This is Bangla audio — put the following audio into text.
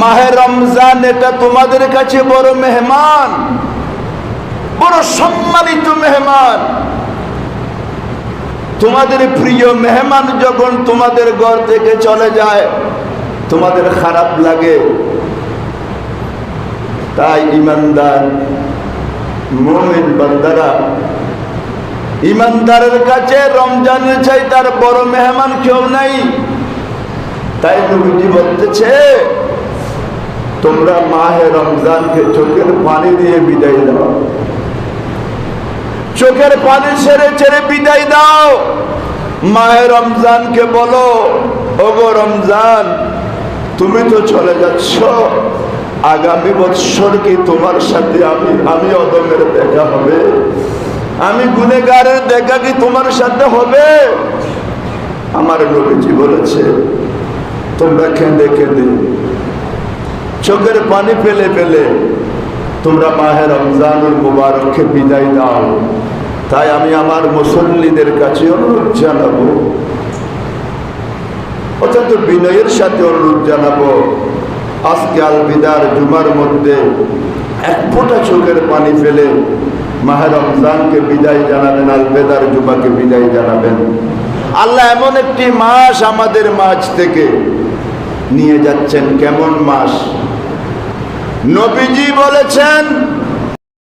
মাহে রমজান, এটা তোমাদের কাছে বড় মেহমান, বড় সম্মানিত মেহমান। তোমাদের প্রিয় মেহমান যখন তোমাদের ঘর থেকে চলে যায়, তোমাদের খারাপ লাগে। তাই ইমানদার, মোমেন বান্দারা, ইমানদারের কাছে রমজানের চাই তার বড় মেহমান কেউ নাই। তাই নবীজি বলতেছে তোমরা মাহে রমজানকে চোখের পানি দিয়ে বিদায় দাও। চোখের পানি ছেড়ে ছেড়ে বিদায় দাও। মাহে রমজানকে বলো, ওগো রমজান, তুমি তো চলে যাচ্ছ। আগামী বৎসর কি তোমার সাথে আমি আমি অদমের দেখা হবে? আমি গুনেগারের দেখা কি তোমার সাথে হবে? আমার নবীজি বলেছে, তোমরা কেঁদে কেঁদে চোখের পানি ফেলে ফেলে তোমরা মাহের রমজানুল মুবারককে বিদায় দাও। তাই আমি আমার মুসল্লিদের কাছে অনুরোধ জানাব। অত্যন্ত বিনয়ের সাথে অনুরোধ জানাব, আজকে আল বিদার জুমার মধ্যে এক ফোঁটা চোখের পানি ফেলে মাহের রমজানকে বিদায় জানাবেন আল বেদার জুমাকে বিদায় জানাবেন। আল্লাহ এমন একটি মাস আমাদের মাঝ থেকে নিয়ে যাচ্ছেন। কেমন মাস? নবীজি বলেছেন